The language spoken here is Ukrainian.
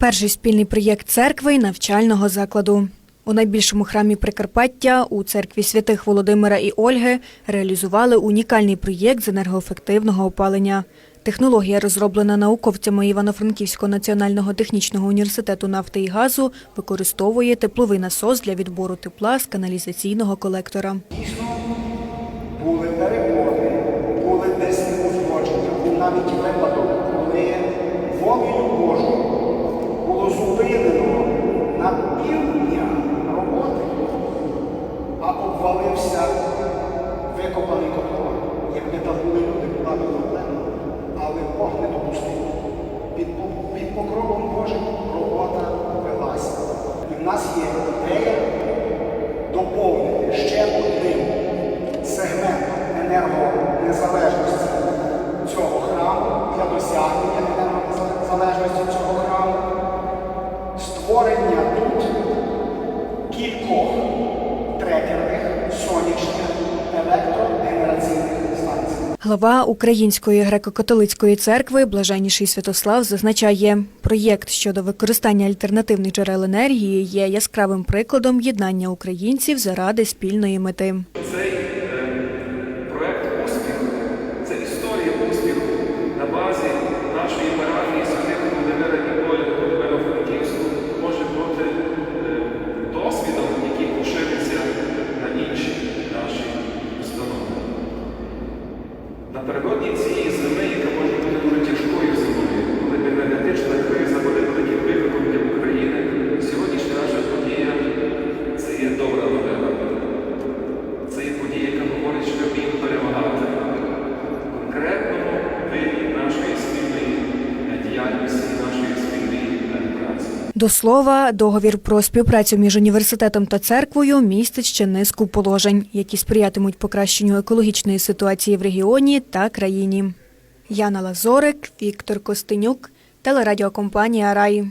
Перший спільний проєкт церкви й навчального закладу. У найбільшому храмі Прикарпаття у церкві святих Володимира і Ольги реалізували унікальний проєкт з енергоефективного опалення. Технологія, розроблена науковцями Івано-Франківського національного технічного університету нафти і газу, використовує тепловий насос для відбору тепла з каналізаційного колектора. були перепони, були десь неузгодження, навіть випадок, обвалився викопаний котлован. Якби там були люди, була б проблема, але Бог не допустив. Під, під покровом Божим робота велася. І в нас є ідея доповнити ще одним сегментом енергонезалежності цього храму для досягнення енергонезалежності цього храму, створення тут кількох Глава Української греко-католицької церкви Блаженніший Святослав зазначає, проєкт щодо використання альтернативних джерел енергії є яскравим прикладом єднання українців заради спільної мети. Напередодні До слова, договір про співпрацю між університетом та церквою містить ще низку положень, які сприятимуть покращенню екологічної ситуації в регіоні та країні. Яна Лазорик, Віктор Костенюк, телерадіокомпанія Раї.